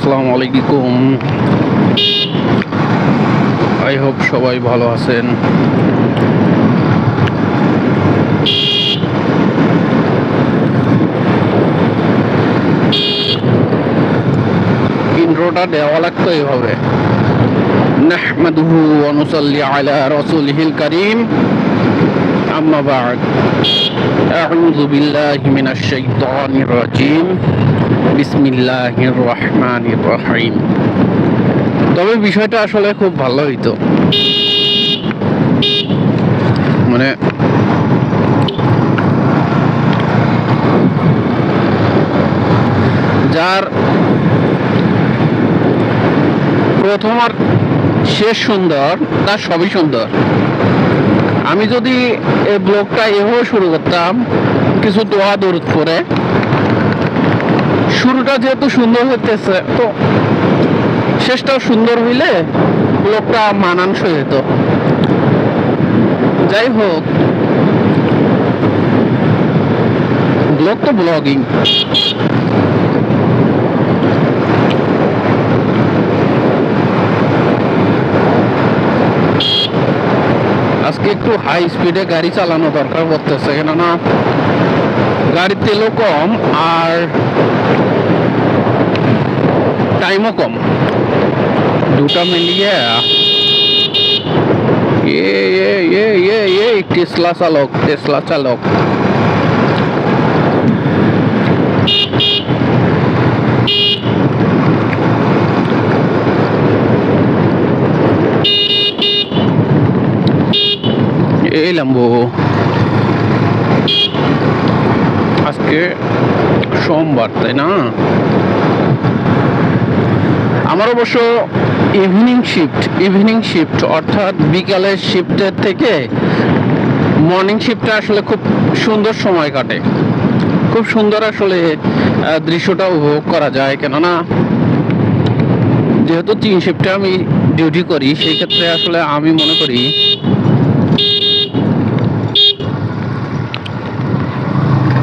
আসসালামু আলাইকুম I hope সবাই ভালো আছেন। ইন্ট্রোটা দেওয়া লাগতো এইভাবে নাহমাদুহু ওয়া নুসাল্লি আলা রাসূলিহিল কারীম। আম্মা বা'দ। আউযু বিল্লাহি মিনাশ শাইতানির রাজীম। রহিম তবে বিষয়টা আসলে খুব ভালো হইতো। মানে যার প্রথম আর শেষ সুন্দর, তার সবই সুন্দর। আমি যদি এই ব্লগটা এভাবে শুরু করতাম, কিছু দোয়া দরুদ করে শুরুটা যেহেতু সুন্দর হইতেছে, তো শেষটাও সুন্দর হইলে ব্লগটা মানানসই হইতো। যাই হোক ব্লগ তো ব্লগিং একটু হাই স্পিডে গাড়ি চালানো দরকার পড়তেছে কেননা গাড়ির তেলও কম আর টাইমও কম। দুটা মিলিয়ে এ টেসলা চালক টেসলা চালক। লাম্বো আজকে সোমবার, তাই না? আমার অবশ্য ইভিনিং শিফট ইভিনিং শিফট অর্থাৎ বিকালের শিফটের থেকে মর্নিং শিফটটা আসলে খুব সুন্দর সময় কাটে। খুব সুন্দর আসলে দৃশ্যটা উপভোগ করা যায়, কেননা যেহেতু তিন শিফটে আমি ডিউটি করি, সেই ক্ষেত্রে আসলে আমি মনে করি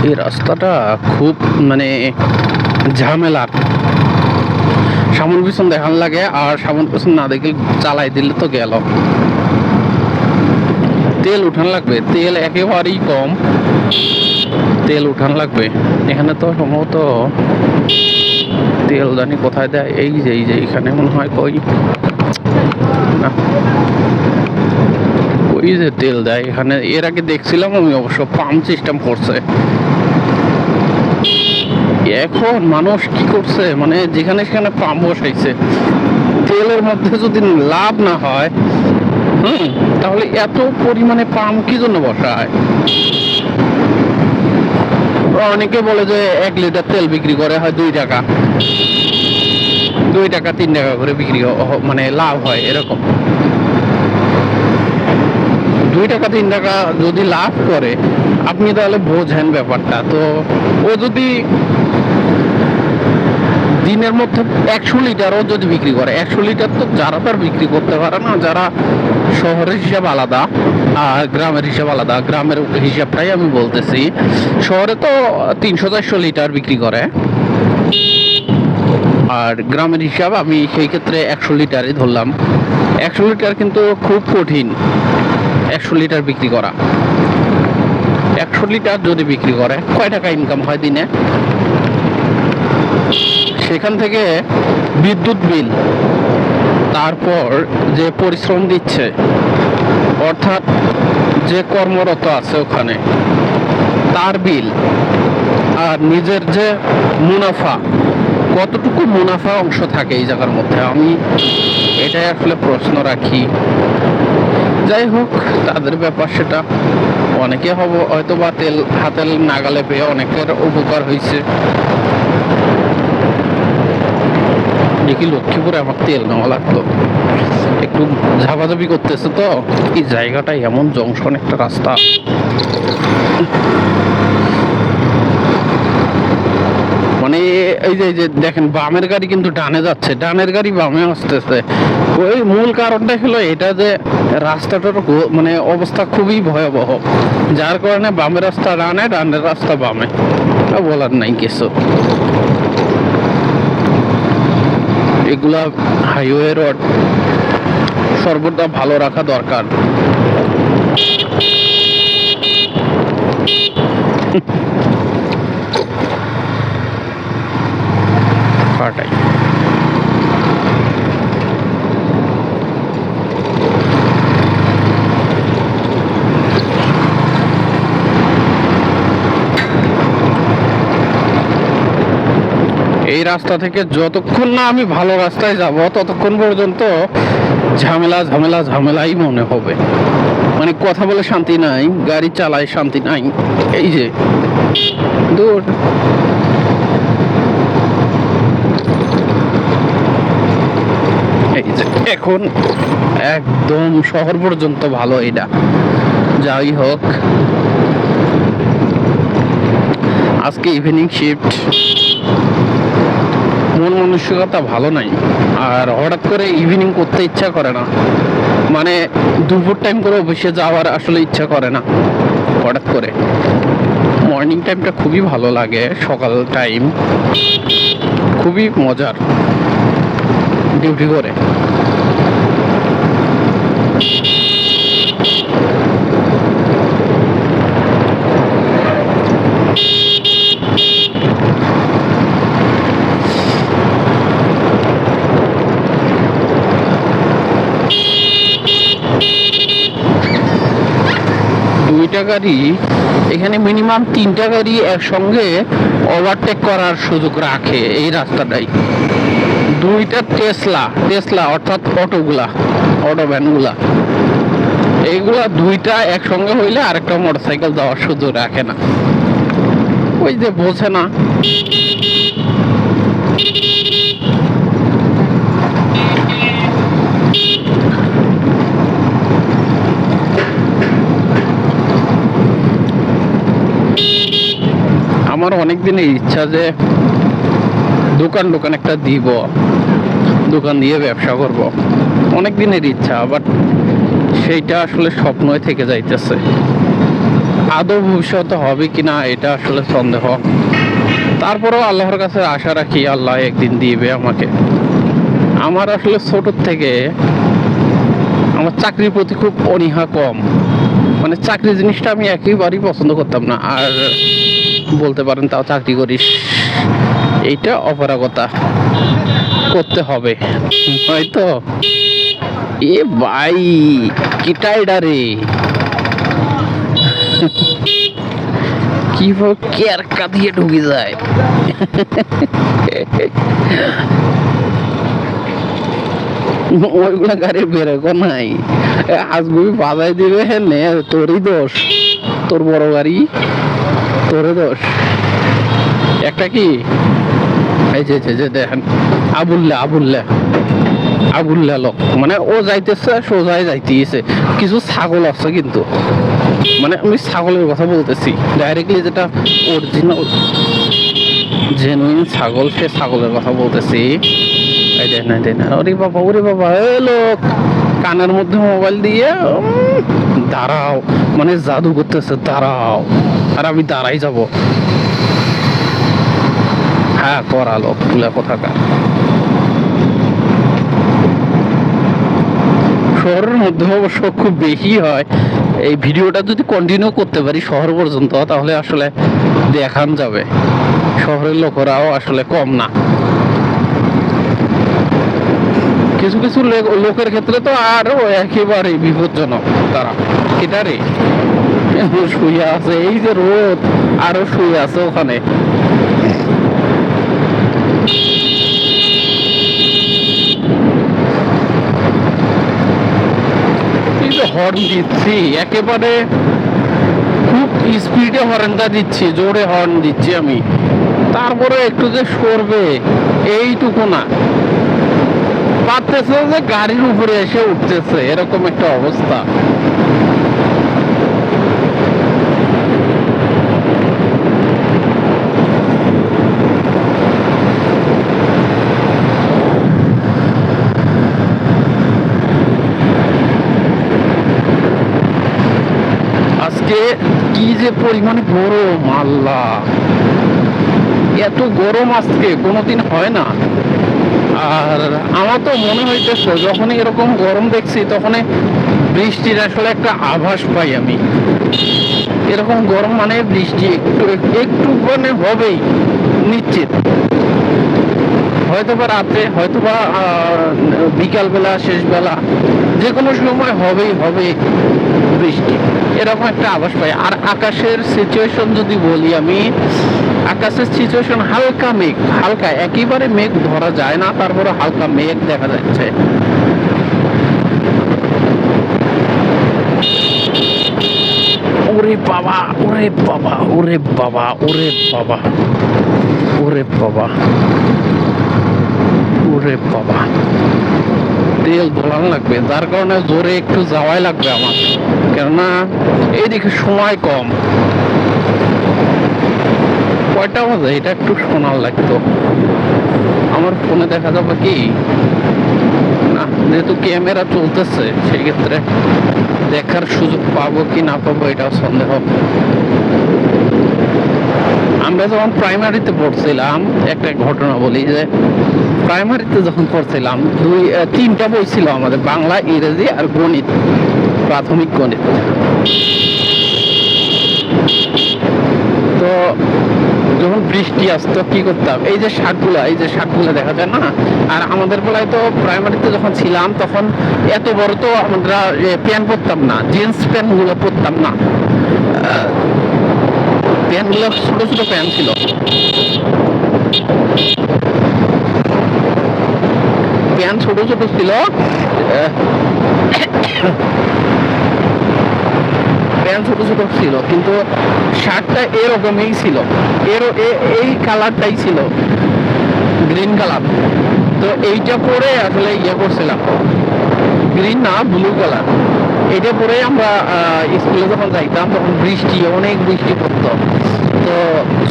এই রাস্তাটা খুব মানে ঝামেলার সামন পিছন দেখান লাগে, আর সামন পিছন না দেখলে চালাই দিলে তো গেল। তেল উঠান লাগবে, তেল একেবারেই কম। তেল উঠান লাগবে। এখানে তো সম্ভবত তেল জানি কোথায় দেয়, এই যে এই যে, এখানে মনে হয় কই। না। ওই যে তেল দেয়, এখানে এর আগে দেখছিলাম আমি অবশ্য পাম্প সিস্টেম করছে। এখন মানুষ কি করছে? মানে যেখানে সেখানে পাম্প বসাইছে। তেলের মধ্যে যদি লাভ না হয়, হুম, তাহলে এত পরিমাণে পাম্প কি জন্য বসায়? অনেকে বলে যে এক লিটার তেল বিক্রি করে হয় দুই টাকা। দুই টাকা, তিন টাকা করে বিক্রি মানে লাভ হয় এরকম। দুই টাকা, তিন টাকা যদি লাভ করে, আপনি তাহলে বোঝেন ব্যাপারটা। তো ও যদি দিনের মধ্যে একশো লিটারও যদি বিক্রি করে, একশো লিটার তো যারা তার বিক্রি করতে পারে না, যারা শহরের হিসাব আলাদা, আর গ্রামের হিসাব আলাদা, গ্রামের হিসাবটাই আমি বলতেছি, শহরে তো তিনশো চারশো লিটার বিক্রি করে। আর গ্রামের হিসাব আমি সেই ক্ষেত্রে একশো লিটারই ধরলাম। একশো লিটার কিন্তু খুব কঠিন। একশো লিটার বিক্রি করা। একশো লিটার যদি বিক্রি করে, কয় টাকা ইনকাম হয় দিনে? সেখান থেকে বিদ্যুৎ বিল, তারপর যে পরিশ্রম দিচ্ছে, অর্থাৎ যে কর্মরত আছে ওখানে, তার বিল আর নিজের যে মুনাফা, কতটুকু মুনাফা অংশ থাকে এই জায়গার মধ্যে? আমি এটাই আসলে প্রশ্ন রাখি। যাই হোক, তাদের ব্যাপার সেটা অনেকে হব হয়তো বা তেল, হাতের নাগালে পেয়ে অনেকের উপকার হয়েছে। দেখি লক্ষ্মীপুরে আমার তেল নেওয়া লাগতো। একটু ঝাপাঝাপি করতেছে তো। এই জায়গাটা এমন জংশন, একটা রাস্তা। মানে এই যে যে দেখেন, বামের গাড়ি কিন্তু ডানে যাচ্ছে, ডানের গাড়ি বামে আসতেছে। ওই মূল কারণটা হলো এটা যে রাস্তাটার মানে অবস্থা খুবই ভয়াবহ, যার কারণে বামের রাস্তা ডানে, ডানের রাস্তা বামে বলার নাই কিছু। এগুলা হাইওয়ে রোড সর্বদা ভালো রাখা দরকার। এই রাস্তা থেকে যতক্ষণ না আমি ভালো রাস্তায় যাব, ততক্ষণ পর্যন্ত ঝামেলা ঝামেলা, ঝামেলাই মনে হবে। মানে কথা বলে শান্তি নাই, গাড়ি চালায় শান্তি নাই। এই যে, দূর। এই যে, এখন একদম শহর পর্যন্ত ভালো এটা। যাই হোক। আজকে ইভিনিং শিফট মানসিকতা ভালো নাই। আর হঠাৎ করে ইভিনিং করতে ইচ্ছা করে না। মানে দুপুর টাইম করে অফিসে যাওয়ার আসলে ইচ্ছা করে না, হঠাৎ করে। মর্নিং টাইমটা খুবই ভালো লাগে, সকাল টাইম খুবই মজার ডিউটি করে। দুইটা গাড়ি, এখানে মিনিমাম তিনটা গাড়ি একসঙ্গে ওভারটেক করার সুযোগ রাখে এই রাস্তাটাই। দুইটা টেসলা টেসলা অর্থাৎ অটোগুলা অটো ভ্যানগুলা এইগুলা দুইটা একসঙ্গে হইলে আরেকটা মোটরসাইকেল যাওয়ার সুযোগ রাখে না। ওই যে বোঝে না। আমার অনেক ইচ্ছা যে দোকান দোকান একটা দিব। দোকান দিয়ে ব্যবসা করব। অনেক দিনের ইচ্ছা বাট সেইটা আসলে স্বপ্নই থেকে যাইতেছে। আদৌ ভবিষ্যতে হবে কিনা এটা আসলে সন্দেহ। তারপরেও আল্লাহর কাছে আশা রাখি আল্লাহ একদিন দিবে আমাকে। আমার আসলে ছোটোর থেকে আমার চাকরির প্রতি খুব অনীহা কম। মানে চাকরি জিনিসটা আমি একেবারেই পছন্দ করতাম না। আর বলতে পারেন তাও চাকরি করিস। এইটা অপারগতা। করতে হবে। হয়তো। এ ভাই কিটা এটা রে কীভাবে কেরকা দিয়ে ঢুকে যায়। ওইগুলা গাড়ি বেরোকো নাই। আজগুবি বাজাই দিবে নে, তোরই দোষ। তোর বড় গাড়ি। তোরে একটা কি? এই যে যে দেখেন। আবুল্লা আবুল্লা। আবুল্লা লোক। মানে ও যাইতেছে সোজাই যাইতেছে। কিছু ছাগল আছে কিন্তু। মানে আমি ছাগলের কথা বলতেছি। ডাইরেক্টলি যেটা অরিজিনাল জেনুইন ছাগল, সে ছাগলের কথা বলতেছি। এই দেখ ওরে বাবা ওরে বাবা, এ লোক! কানের মধ্যে মোবাইল দিয়ে দাঁড়াও। মানে জাদু করতেছে, দাঁড়াও। আর আমি দাঁড়াই যাব। হ্যাঁ করালো তুলে কোথাকার। শহরের মধ্যে অবশ্য খুব বেশি হয়। এই ভিডিওটা যদি কন্টিনিউ করতে পারি শহর পর্যন্ত, তাহলে আসলে দেখান যাবে। শহরের লোকেরাও আসলে কম না। কিছু কিছু লোকের ক্ষেত্রে তো আরও একেবারে বিপজ্জনক তারা। শুয়ে আছে। এই যে রোদ, আরও শুয়ে আছে ওখানে। হর্ন দিচ্ছি, একেবারে খুব স্পিডে হর্নটা দিচ্ছি, জোরে হর্ন দিচ্ছি আমি। তারপরে একটু যে সরবে, এইটুকু না। পারতেছে যে গাড়ির উপরে এসে উঠতেছে, এরকম একটা অবস্থা আজকে কি যে পরিমাণে গরম, আল্লাহ। এত গরম আজকে, কোনোদিন হয় না। আর আমার তো মনে হইতেছে, যখনই এরকম গরম দেখছি, তখনই বৃষ্টির আসলে একটা আভাস পাই আমি। এরকম গরম মানে বৃষ্টি, একটু একটু মানে হবেই, নিশ্চিত। হয়তো বা রাতে হয়তো বা বিকালবেলা, শেষবেলা যে কোনো সময় হবেই হবে বৃষ্টি। এরকম একটা আভাস পাই। আর আকাশের সিচুয়েশন যদি বলি আমি, আকাশের সিচুয়েশন হালকা মেঘ, হালকা, একেবারে মেঘ ধরা যায় না, তারপরে হালকা মেঘ দেখা যাচ্ছে। ওরে বাবা ওরে বাবা ওরে বাবা ওরে বাবা ওরে বাবা ওরে বাবা। তেল দোলান লাগবে। যার কারণে জোরে একটু যাওয়াই লাগবে আমার। কেননা এইদিকে সময় কম। কয়টা বাজে? এটা একটু শোনার লাগতো। আমার ফোনে দেখা যাবে কি? না, যেহেতু ক্যামেরা চলতেছে, সেক্ষেত্রে দেখার সুযোগ পাবো কি না পাবো এটাও সন্দেহ। আমরা যখন প্রাইমারিতে পড়ছিলাম, একটা ঘটনা বলি যে প্রাইমারিতে যখন পড়ছিলাম, দুই তিনটা বই ছিল আমাদের, বাংলা, ইংরেজি আর গণিত, প্রাথমিক গণিত। তো যখন বৃষ্টি আসতো, কি করতাম? এই যে শাকগুলা, এই যে শাকগুলা দেখা যায় না? আর আমাদের বেলায় তো প্রাইমারিতে যখন ছিলাম, তখন এত বড় তো আমরা প্যান্ট পরতাম না, জিন্স প্যান্টগুলো পরতাম না। প্যান্টগুলো ছোট ছোট প্যান্ট ছিল। প্যান্ট ছোট ছোট ছিল। প্যান্ট ছোট ছোট ছিল, কিন্তু শার্টটা এরকমই ছিল। এর এই কালারটাই ছিল। গ্রিন কালার তো এইটা পরে আসলে ইয়ে করছিলাম। গ্রিন না ব্লু কালার এটা পরে আমরা স্কুলে যখন যাইতাম তখন বৃষ্টি, অনেক বৃষ্টি পড়তো। তো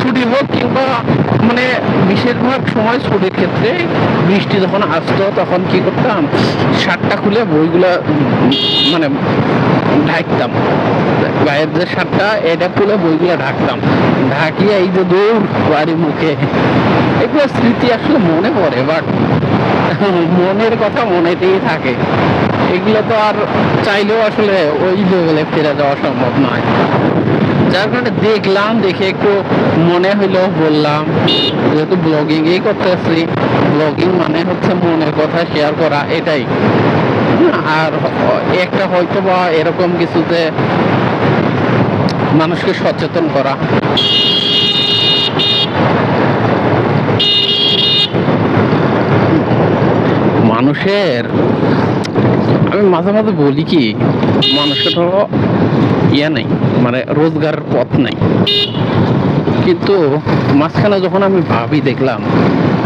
ছুটি হোক কিংবা মানে বেশিরভাগ সময় ছুটির ক্ষেত্রে বৃষ্টি যখন আসতো তখন কি করতাম, শার্টটা খুলে বইগুলা মানে ঢাকতাম। গায়ের যে শার্টটা, এটা খুলে বইগুলো ঢাকতাম। ঢাকিয়ে এই যে দৌড়, বাড়ি মুখে। এগুলো স্মৃতি আসলে মনে পড়ে বাট মনের কথা মনেতেই থাকে। এগুলো তো আর চাইলেও আসলে ওই লেভেলে ফিরে যাওয়া সম্ভব নয়। যার কারণে দেখলাম, দেখে একটু মনে হইল, বললাম, যেহেতু ব্লগিংই করতেছি ব্লগিং মানে হচ্ছে মনের কথা শেয়ার করা, এটাই। আর একটা হয়তো বা এরকম কিছুতে মানুষকে সচেতন করা। মানুষের আমি মাঝে মাঝে বলি কি, মানুষের হলো ইয়ে নেই মানে রোজগারের পথ নেই। কিন্তু মাঝখানে যখন আমি ভাবি, দেখলাম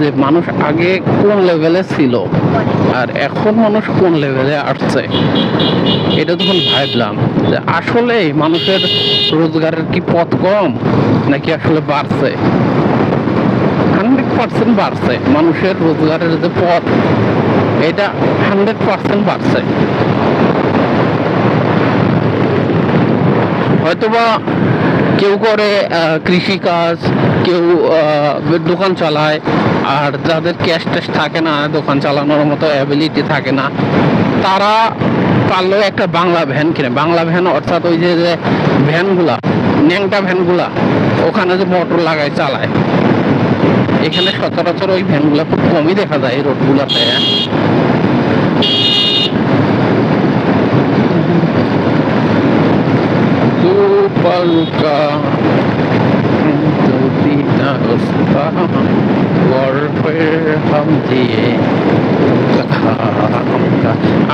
যে মানুষ আগে কোন লেভেলে ছিল আর এখন মানুষ কোন লেভেলে আসছে, এটা তখন ভাবলাম যে আসলে মানুষের রোজগারের কি পথ কম নাকি আসলে বাড়ছে? হান্ড্রেড পার্সেন্ট বাড়ছে। মানুষের রোজগারের যে পথ এটা হান্ড্রেড পার্সেন্ট বাড়ছে। হয়তোবা কেউ করে কৃষি কাজ, কেউ দোকান চালায়, আর যাদের ক্যাশ ট্যাশ থাকে না, দোকান চালানোর মতো অ্যাবিলিটি থাকে না, তারা পারল একটা বাংলা ভ্যান কিনে। বাংলা ভ্যান অর্থাৎ ওই যে ভ্যানগুলা ন্যাংটা ভ্যানগুলা ওখানে যে মোটর লাগায়, চালায়। এখানে সচরাচর ওই ভ্যানগুলা খুব কমই দেখা যায়, এই রোডগুলাতে।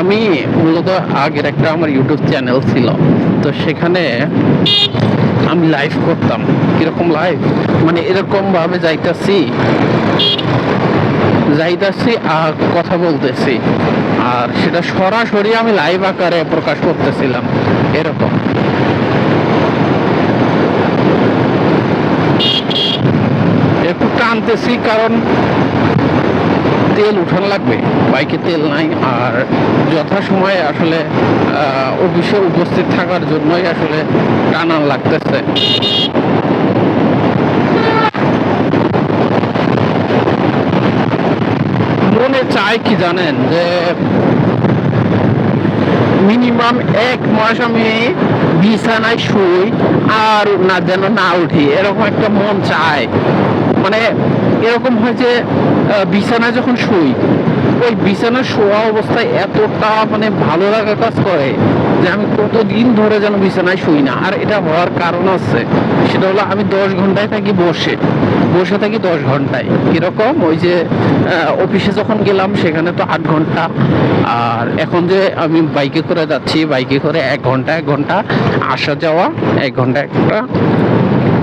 আমি মূলত আগের একটা আমার ইউটিউব চ্যানেল ছিল, তো সেখানে আমি লাইভ করতাম। কীরকম লাইভ মানে এরকম ভাবে যাইতাছি। যাইতাছি আর কথা বলতেছি। আর সেটা সরাসরি আমি লাইভ আকারে প্রকাশ করতেছিলাম। এরকম। একটু টানতেছি কারণ তেল উঠান লাগবে। বাইকে তেল নাই আর যথাসময়ে আসলে অফিসে উপস্থিত থাকার জন্যই আসলে টানান লাগতেছে। মানে চাই কি জানেন? যে মিনিমাম এক মাস আমি বিছানায় শুই আর না যেন না উঠি, এরকম একটা মন চায় মানে এরকম হয় যে বিছানায় যখন শুই, ওই বিছানা শোয়া অবস্থায় এতটা মানে ভালো লাগা কাজ করে যে আমি কতদিন ধরে যেন বিছানায় শুই না। আর এটা হওয়ার কারণ আছে, সেটা হলো আমি দশ ঘন্টায় থাকি বসে। বসে থাকি দশ ঘন্টায়। কীরকম? ওই যে অফিসে যখন গেলাম, সেখানে তো আট ঘণ্টা। আর এখন যে আমি বাইকে করে যাচ্ছি, বাইকে করে এক ঘণ্টা এক ঘণ্টা। আসা যাওয়া, এক ঘণ্টা এক ঘণ্টা।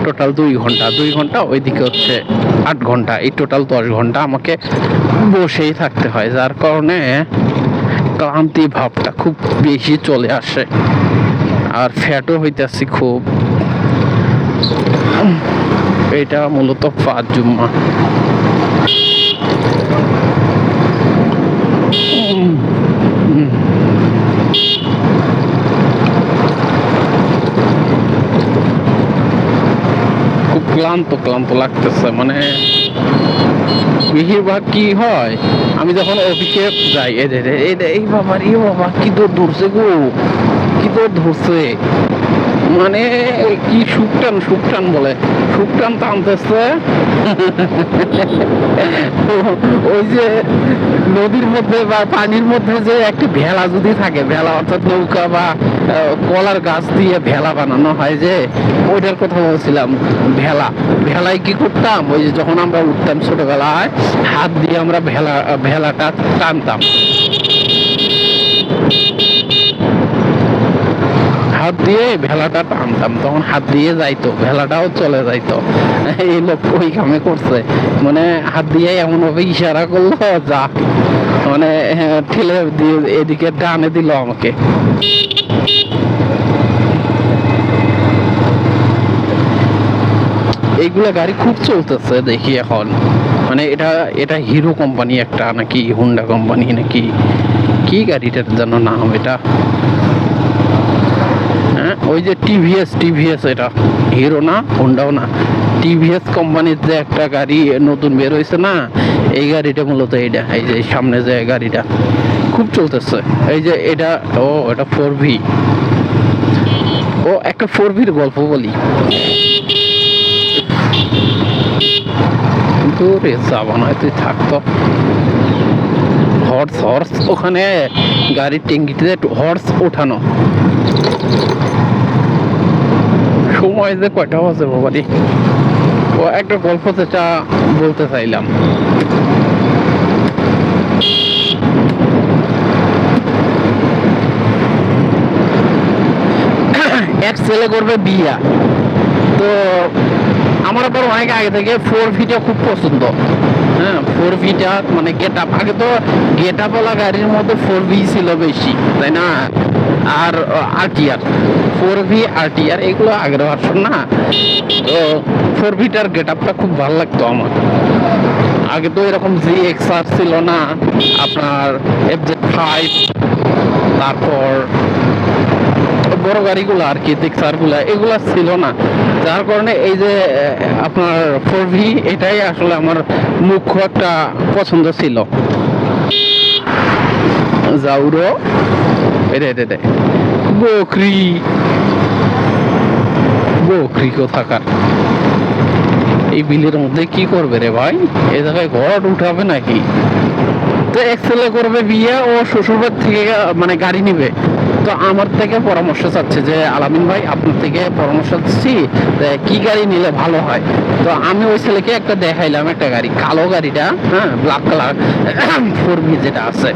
টোটাল দুই ঘণ্টা। দুই ঘণ্টা, ওইদিকে হচ্ছে আট ঘণ্টা। এই টোটাল দশ ঘণ্টা আমাকে বসেই থাকতে হয়, যার কারণে ক্লান্তি ভাবটা খুব বেশি চলে আসে। আর ফ্যাটও হইতেছি খুব। এটা মূলত পাঁচ জুম্মা। খুব ক্লান্ত ক্লান্ত লাগতেছে মানে বেশিরভাগ কি হয়, আমি যখন অফিসে যাই, এই যে- এই- বাবা, কি দৌড় ধরছে গো, কি দৌড় ধরছে? মানে কি সুকটান সুকটান বলে। সুকটান টানতেছে ওই যে নদীর মধ্যে বা পানির মধ্যে যে একটি ভেলা যদি থাকে, ভেলা অর্থাৎ নৌকা বা কলার গাছ দিয়ে ভেলা বানানো হয় যে, ওইটার কথা বলছিলাম, ভেলা। ভেলায় কি করতাম? ওই যে যখন আমরা উঠতাম ছোটবেলায়, হাত দিয়ে আমরা ভেলা, ভেলাটা টানতাম। হাত দিয়ে ভেলাটা টানতাম তখন হাত দিয়ে যাইতো ভেলাটাও চলে যাইতো। এই লোক ওই কামে করছে। মানে হাত দিয়ে এমন ভাবে ইশারা করল যা। মানে হ্যাঁ, ঠেলে দিয়ে এদিকে ডানে দিল আমাকে। এইগুলা গাড়ি খুব চলতেছে দেখি এখন। মানে এটা এটা হিরো কোম্পানি একটা নাকি হুন্ডা কোম্পানি নাকি কি গাড়িটার যেন নাম এটা? ওই যে টিভিএস টিভিএস এটা। হিরো না হুন্ডাও না। টিভিএস কোম্পানির যে একটা গাড়ি নতুন বের হয়েছে না, এই গাড়িটা মূলত এইটা এই যে সামনে যে গাড়িটা। খুব চলতেছে। এই যে এটা, ও, এটা ফোর ভি ও, একটা ফোর ভির গল্প বলি। তুই থাকতো হর্স হর্স ওখানে গাড়ির ট্যাঙ্কিতে হর্স ওঠানো। সময় যে কয়টা বাজে বাবারি ও একটা গল্প যেটা বলতে চাইলাম। এক ছেলে করবে বিয়া। তো আমার আবার অনেক আগে থেকে ফোর ভিটা খুব পছন্দ। হ্যাঁ ফোর ভিটা মানে গেট আপ আগে তো গেট আপ গাড়ির মধ্যে ফোর ভি ছিল বেশি, তাই না? আর আর টি আর ফোর ভি আর টি এগুলো আগের ভার্সন না? তো ফোর ভিটার গেট আপটা খুব ভালো লাগতো আমার। আগে তো এরকম জি এক্স আর ছিল না। আপনার এফ জেড ফাইভ তারপর বড় গাড়িগুলো আর কি দিক্সারগুলা, এগুলা ছিল না। যার কারণে এই যে আপনার ফোর ভি এটাই আসলে আমার মুখ্য একটা পছন্দ ছিল। জাউরো এটা এটা এটা বকরি। বকরি কোথাকার? এই বিলের মধ্যে কি করবে রে ভাই? এ জায়গায় ঘর উঠাবে নাকি? তো এক ছেলে করবে বিয়ে, ও শ্বশুরবাড়ি থেকে মানে গাড়ি নিবে। তো আমার থেকে পরামর্শ চাচ্ছে যে, আলামিন ভাই, আপনার থেকে পরামর্শ চাচ্ছি কি গাড়ি নিলে ভালো হয়? তো আমি ওই ছেলেকে একটা দেখাইলাম, একটা গাড়ি, কালো গাড়িটা হ্যাঁ ব্ল্যাক কালার ফোর যেটা আছে।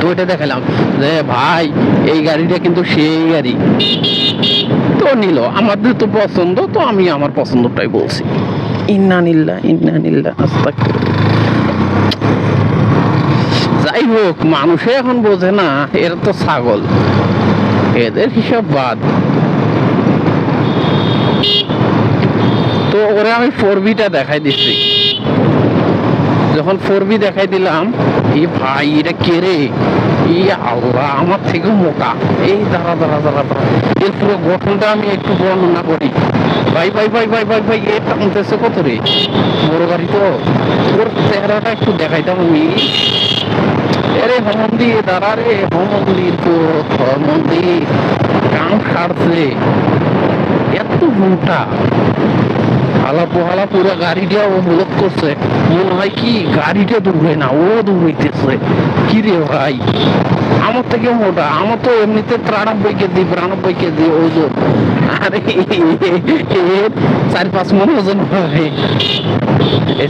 তো এটা দেখালাম যে, ভাই, এই গাড়িটা কিন্তু সেই গাড়ি। তো নিল। আমাদের তো পছন্দ, তো আমি আমার পছন্দটাই বলছি। ইন্না নিল্লা ইন্না নিল্লা। যাই হোক মানুষে এখন বোঝে না, এরা তো ছাগল। এদের হিসাব বাদ। তো ওরে আমি ফোর বিটা দেখাই দিচ্ছি যখন ফোর বি দেখাই দিলাম এই ভাই, এটা কে রে? এই আল্লাহ, আমার থেকেও মোটা। এই দাঁড়া দাঁড়া দাঁড়া দাঁড়া। এর পুরো গঠনটা আমি একটু বর্ণনা করি। ভাই ভাই ভাই ভাই ভাই ভাই এ টানতেছে কত রে? বড় গাড়ি তো। ওর চেহারাটা একটু দেখাইতাম আমি। আরে হমন্দি দাঁড়া রে হমন্দির তো হমন্দি কাম সারছে এত মোটা। হালা পোহালা পুরো গাড়িটা ও ব্লক করছে। মনে হয় কি গাড়িটা দৌড়ে না, ও দৌড়াইতেছে। কি রে ভাই? আমার থেকে মোটা, আমার তো এমনিতে ত্রানব্বই কেজি, বিরানব্বই কেজি ওজন। আরে এর চার পাঁচ মন ওজন হয় এই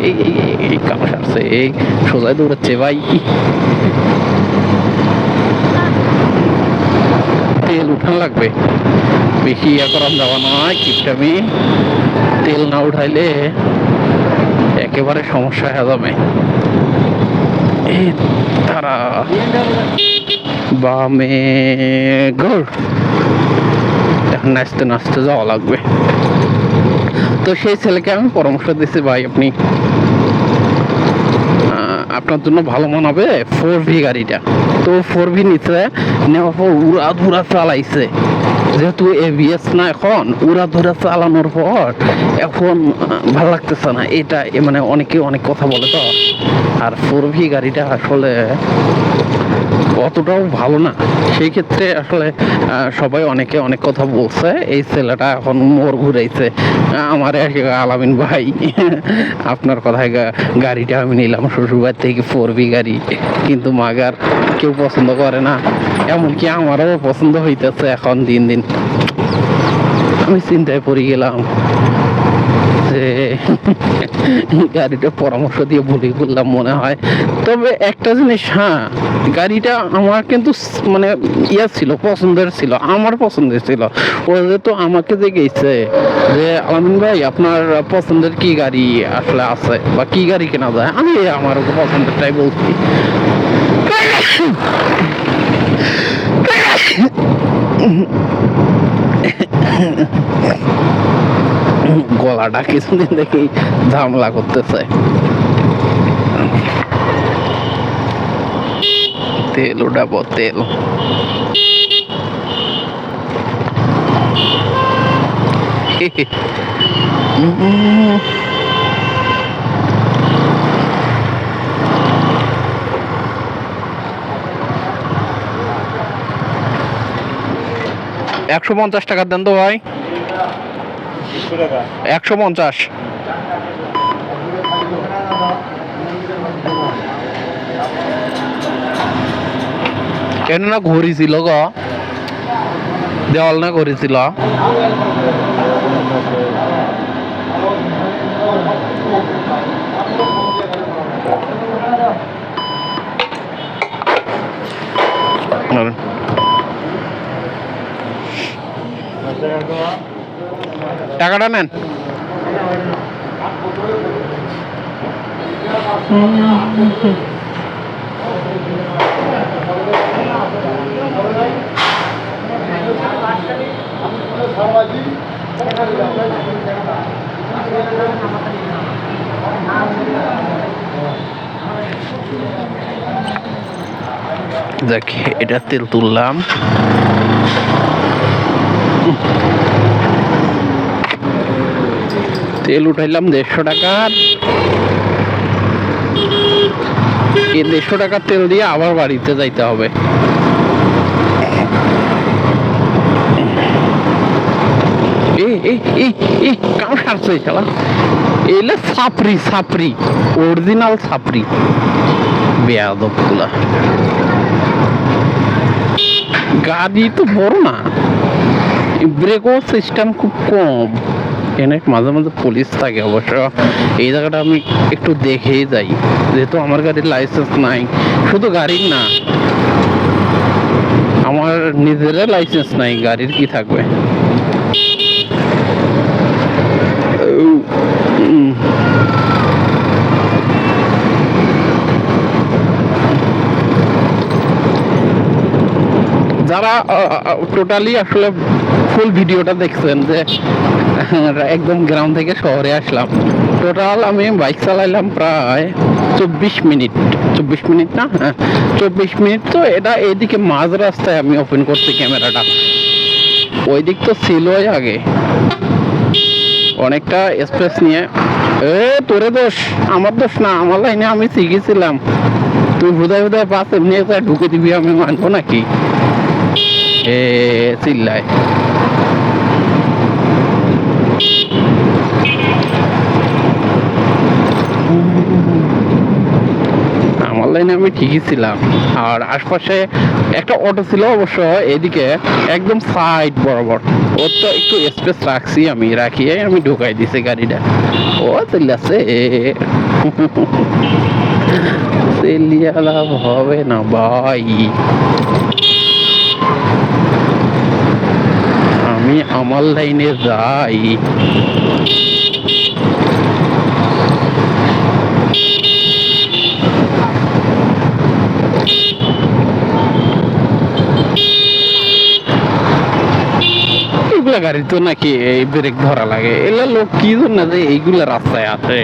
এই এই, এই- সোজাই দৌড়াচ্ছে, ভাই। তেল উঠান লাগবে। বেশি ইয়া করার যাওয়া নয়, কিপটামি। তেল না উঠাইলে একেবারে সমস্যা হয়ে যাবে। তারা বামে এখন নাচতে নাচতে যাওয়া লাগবে। তো সেই ছেলেকে আমি পরামর্শ দিছি ভাই, আপনি আপনার জন্য ভালো মনে হবে ফোর ভি গাড়িটা। তো ফোর ভি নিচে নেওয়ার পর উড়া ধুরা চালাইছে। যেহেতু এবিএস না এখন, উড়া ধুরা চালানোর পর এখন ভালো লাগতেছে না। এটা মানে অনেকে অনেক কথা বলে তো। আর ফোর ভি গাড়িটা আসলে অতটাও ভালো না। সেই ক্ষেত্রে আসলে সবাই অনেকে অনেক কথা বলছে, এই ছেলেটা এখন মোর ঘুরাইছে। আমার আলামিন ভাই, আপনার কথায় গাড়িটা আমি নিলাম শ্বশুরবাড়ি থেকে ফোর বি গাড়ি। কিন্তু মাগার কেউ পছন্দ করে না, এমনকি আমারও পছন্দ হইতেছে এখন দিন দিন। আমি চিন্তায় পড়ে গেলাম। যে গাড়িটা পরামর্শ দিয়ে ভুলে করলাম মনে হয়। তবে একটা জিনিস হ্যাঁ গাড়িটা আমার কিন্তু মানে ইয়া ছিল, পছন্দের ছিল, আমার পছন্দের ছিল। ও যেহেতু আমাকে যে গেছে যে, আলামিন ভাই, আপনার পছন্দের কি গাড়ি আসলে আছে বা কি গাড়ি কেনা যায়? আমি আমার পছন্দেরটাই বলছি। গলাটা কিছুদিন দেখি ঝামেলা করতেছে। তেল উঠাবো তেল। একশো পঞ্চাশ টাকার দেন তো ভাই। একশো পঞ্চাশ। কেন না ঘড়ি ছিল গ। দেওয়াল না ঘড়ি ছিল ধরেন। টাকাটা নেন। দেখ এটা তেল তুললাম। তেল উঠাইলাম দেড়শো টাকার। এই দেড়শো টাকার তেল দিয়ে আবার বাড়িতে যাইতে হবে। এলে সাপরি সাপরি সাপরি গাড়ি তো বড় না। ব্রেকও সিস্টেম খুব কম। এখানে মাঝে মাঝে পুলিশ থাকে অবশ্য। এই জায়গাটা আমি একটু দেখেই যাই, যেহেতু আমার গাড়ির লাইসেন্স নাই। শুধু গাড়ির না, আমার নিজের লাইসেন্স নাই, গাড়ির কি থাকবে? যারা টোটালি আসলে ফুল ভিডিওটা দেখছেন যে একদম গ্রাম থেকে শহরে আসলাম। টোটাল আমি বাইক চালাইলাম প্রায় চব্বিশ মিনিট। চব্বিশ মিনিট না? হ্যাঁ চব্বিশ মিনিট। তো এটা এইদিকে মাঝ রাস্তায় আমি ওপেন করছি ক্যামেরাটা। ওই দিক তো ছিলই আগে। অনেকটা স্পেস নিয়ে। এ, তোরে দোষ? আমার দোষ না? আমার লাইনে আমি শিখেছিলাম তুই হুদায় হুদায় পাশ এমনি ঢুকে দিবি আমি মানবো নাকি? এ, চিল্লায়। আমার লাইনে আমি ঠিকই ছিলাম। আর আশপাশে একটা অটো ছিল অবশ্য, এদিকে একদম সাইড বরাবর। ওর তো একটু স্পেস রাখছি আমি, রাখিয়ে আমি ঢুকাই দিছি গাড়িটা। ও চিল্লাছে চিল্লিয়া লাভ হবে না ভাই। আমি আমার লাইনে যাই এগুলা গাড়ি তো নাকি এই ব্রেক ধরা লাগে? এগুলা লোক কি জন্য যে এইগুলা রাস্তায় আছে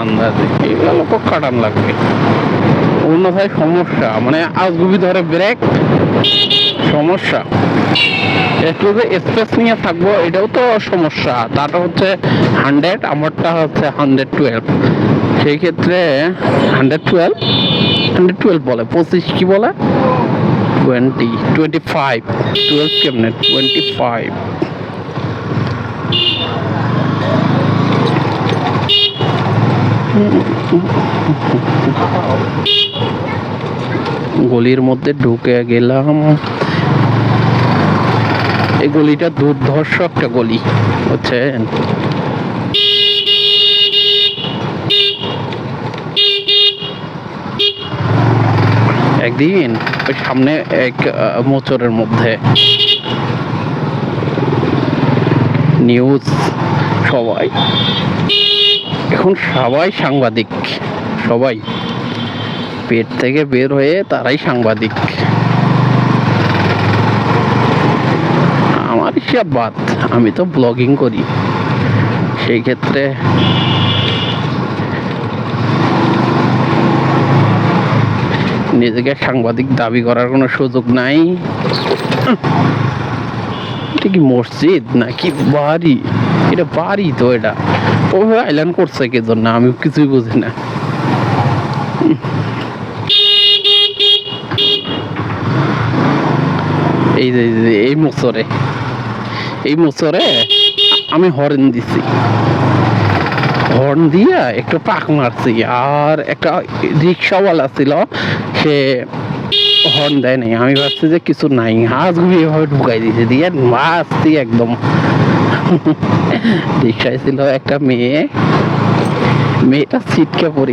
আন্দাজে। এগুলা লোক কাটান লাগবে। অন্যথায় সমস্যা মানে আজগুবি ধরে ব্রেক? সমস্যা। একটু যে স্পেস নিয়ে থাকব, এটাও তো সমস্যা। তারটা হচ্ছে হান্ড্রেড আমারটা হচ্ছে হান্ড্রেড টুয়েলভ সেই ক্ষেত্রে হান্ড্রেড টুয়েলভ হান্ড্রেড টুয়েলভ বলে, পঁচিশ কি বলে? টোয়েন্টি টোয়েন্টি ফাইভ টুয়েলভ কেমনে টোয়েন্টি ফাইভ গলির মধ্যে ঢুকে গেলাম। এই গলিটা দুর্ধর্ষ একটা গলি, বুঝছেন? একদিন ওই সামনে এক মোচরের মধ্যে। নিউজ সবাই। এখন সবাই সাংবাদিক, সবাই। পেট থেকে বের হয়ে তারাই সাংবাদিক। আমার হিসাব বাদ, আমি তো ব্লগিং করি। সেই ক্ষেত্রে নিজেকে সাংবাদিক দাবি করার কোনো সুযোগ নাই। এটা কি মসজিদ নাকি বাড়ি? এটা বাড়ি তো এটা। ওভাবে আইল্যান্ড করছে কে জন্য? আমি কিছুই বুঝি না। এই যে এই যে, এই মুসরে আমি হর্ন দিছি। হর্ন দিয়া একটু পাক মারছি। আর একটা রিক্সাওয়ালা ছিল সে হর্ন দেয় নাই। আমি ভাবছি যে কিছু নাই। হাঁস ঘুমিয়ে এভাবে ঢুকাই দিয়েছে। দিয়ে মাছটি একদম। রিক্সায় ছিল একটা মেয়ে। মেয়েটা ছিটকে পড়ে